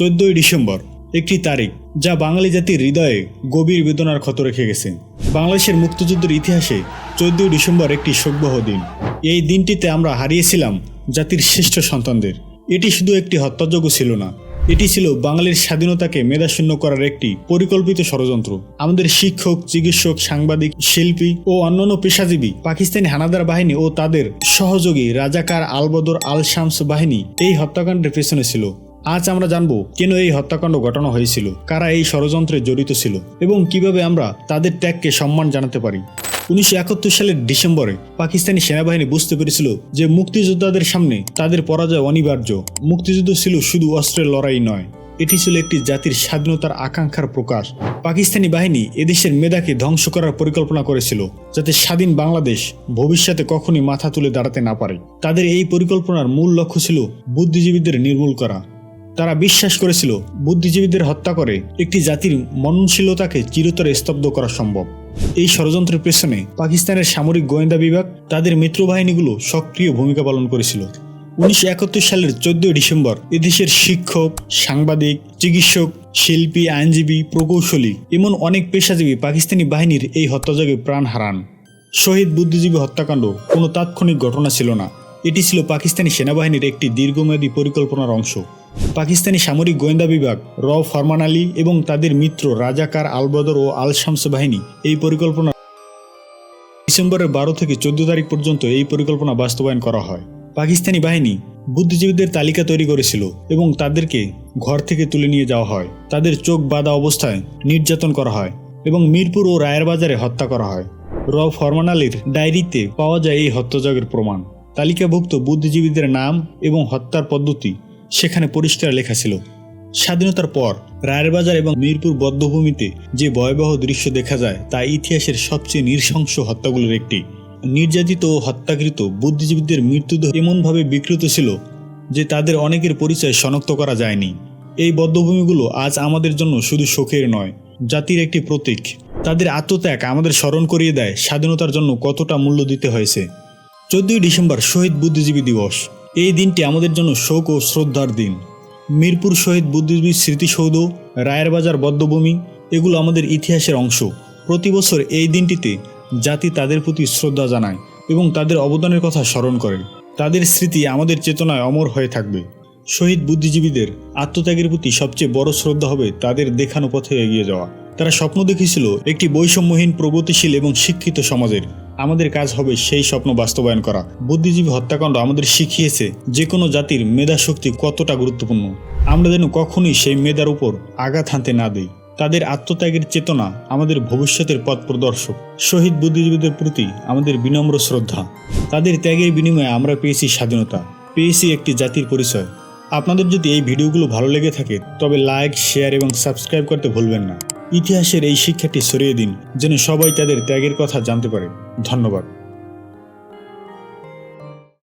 চোদ্দই ডিসেম্বর, একটি তারিখ যা বাঙালি জাতির হৃদয়ে গভীর বেদনার ক্ষত রেখে গেছে। বাংলাদেশের মুক্তিযুদ্ধের ইতিহাসে চোদ্দই ডিসেম্বর একটি শোকবহ দিন। এই দিনটিতে আমরা হারিয়েছিলাম জাতির শ্রেষ্ঠ সন্তানদের। এটি শুধু একটি হত্যাযোগ্য ছিল না, এটি ছিল বাঙালির স্বাধীনতাকে মেধাশূন্য করার একটি পরিকল্পিত ষড়যন্ত্র। আমাদের শিক্ষক, চিকিৎসক, সাংবাদিক, শিল্পী ও অন্যান্য পেশাজীবী পাকিস্তানি হানাদার বাহিনী ও তাদের সহযোগী রাজাকার আলবদর আল শামস বাহিনী এই হত্যাকাণ্ডের পেছনে ছিল। আজ আমরা জানব কেন এই হত্যাকাণ্ড ঘটানো হয়েছিল, কারা এই ষড়যন্ত্রে জড়িত ছিল এবং কীভাবে আমরা তাদের ত্যাগকে সম্মান জানাতে পারি। উনিশশো একাত্তর সালের ডিসেম্বরে পাকিস্তানি সেনাবাহিনী বুঝতে পেরেছিল যে মুক্তিযোদ্ধাদের সামনে তাদের পরাজয় অনিবার্য। মুক্তিযুদ্ধ ছিল শুধু অস্ত্রের লড়াই নয়, এটি ছিল একটি জাতির স্বাধীনতার আকাঙ্ক্ষার প্রকাশ। পাকিস্তানি বাহিনী এদেশের মেধাকে ধ্বংস করার পরিকল্পনা করেছিল, যাতে স্বাধীন বাংলাদেশ ভবিষ্যতে কখনই মাথা তুলে দাঁড়াতে না পারে। তাদের এই পরিকল্পনার মূল লক্ষ্য ছিল বুদ্ধিজীবীদের নির্মূল করা। তারা বিশ্বাস করেছিল বুদ্ধিজীবীদের হত্যা করে একটি জাতির মননশীলতাকে চিরতরে স্তব্ধ করা সম্ভব। এই ষড়যন্ত্রের পেছনে পাকিস্তানের সামরিক গোয়েন্দা বিভাগ তাদের মিত্রবাহিনীগুলো সক্রিয় ভূমিকা পালন করেছিল। উনিশশো একাত্তর সালের চোদ্দই ডিসেম্বর এদেশের শিক্ষক, সাংবাদিক, চিকিৎসক, শিল্পী, আইনজীবী, প্রকৌশলী এমন অনেক পেশাজীবী পাকিস্তানি বাহিনীর এই হত্যাযোগে প্রাণ হারান। শহীদ বুদ্ধিজীবী হত্যাকাণ্ড কোনো তাৎক্ষণিক ঘটনা ছিল না। এটি ছিল পাকিস্তানি সেনাবাহিনীর একটি দীর্ঘমেয়াদী পরিকল্পনার অংশ। পাকিস্তানি সামরিক গোয়েন্দা বিভাগ র ফরমান আলী এবং তাদের মিত্র রাজাকার আলবদর ও আল শামস বাহিনী এই পরিকল্পনা ডিসেম্বরের বারো থেকে চোদ্দ তারিখ পর্যন্ত এই পরিকল্পনা বাস্তবায়ন করা হয়। পাকিস্তানি বাহিনী বুদ্ধিজীবীদের তালিকা তৈরি করেছিল এবং তাদেরকে ঘর থেকে তুলে নিয়ে যাওয়া হয়। তাদের চোখ বাঁধা অবস্থায় নির্যাতন করা হয় এবং মিরপুর ও রায়ের বাজারে হত্যা করা হয়। র ফরমান আলীর ডায়েরিতে পাওয়া যায় এই হত্যাযজ্ঞের প্রমাণ। তালিকাভুক্ত বুদ্ধিজীবীদের নাম এবং হত্যার পদ্ধতি সেখানে পরিষ্কার লেখা ছিল, স্বাধীনতার পর রায়ের বাজার এবং মিরপুর বদ্ধভূমিতে যে ভয়াবহ দৃশ্য দেখা যায়, তা ইতিহাসের সবচেয়ে নৃশংস হত্যাগুলোর একটি। নির্যাতিত ও হত্যাকৃত বুদ্ধিজীবীদের মৃত্যুদেহ এমনভাবে বিকৃত ছিল যে তাদের অনেকের পরিচয় শনাক্ত করা যায়নি। এই বদ্ধভূমিগুলো আজ আমাদের জন্য শুধু শোকের নয়, জাতির একটি প্রতীক। তাদের আত্মত্যাগ আমাদের স্মরণ করিয়ে দেয় স্বাধীনতার জন্য কতটা মূল্য দিতে হয়েছে। চোদ্দই ডিসেম্বর শহীদ বুদ্ধিজীবী দিবস। এই দিনটি আমাদের জন্য শোক ও শ্রদ্ধার দিন। মিরপুর শহীদ বুদ্ধিজীবী স্মৃতিসৌধ, রায়ের বাজার বদ্ধভূমি, এগুলো আমাদের ইতিহাসের অংশ। প্রতি বছর এই দিনটিতে জাতি তাদের প্রতি শ্রদ্ধা জানায় এবং তাদের অবদানের কথা স্মরণ করে। তাদের স্মৃতি আমাদের চেতনায় অমর হয়ে থাকবে। শহীদ বুদ্ধিজীবীদের আত্মত্যাগের প্রতি সবচেয়ে বড় শ্রদ্ধা হবে তাদের দেখানো পথে এগিয়ে যাওয়া। তারা স্বপ্ন দেখেছিল একটি বৈষম্যহীন, প্রগতিশীল এবং শিক্ষিত সমাজের আমাদের কাজ হবে সেই স্বপ্ন বাস্তবায়ন করা। বুদ্ধিজীবী হত্যাকাণ্ড আমাদের শিখিয়েছে যে কোনো জাতির মেধা শক্তি কতটা গুরুত্বপূর্ণ। আমরা যেন কখনোই সেই মেধার উপর আঘাত হানতে না দিই। তাদের আত্মত্যাগের চেতনা আমাদের ভবিষ্যতের পথ প্রদর্শক। শহীদ বুদ্ধিজীবীদের প্রতি আমাদের বিনম্র শ্রদ্ধা। তাদের ত্যাগের বিনিময়ে আমরা পেয়েছি স্বাধীনতা। পেয়েছি একটি জাতির পরিচয়। আপনাদের যদি এই ভিডিওগুলো ভালো লেগে থাকে, তবে লাইক, শেয়ার এবং সাবস্ক্রাইব করতে ভুলবেন না। ইতিহাসের এই শিক্ষাটি সরিয়ে দিন, যেন সবাই তাদের ত্যাগের কথা জানতে পারে। ধন্যবাদ।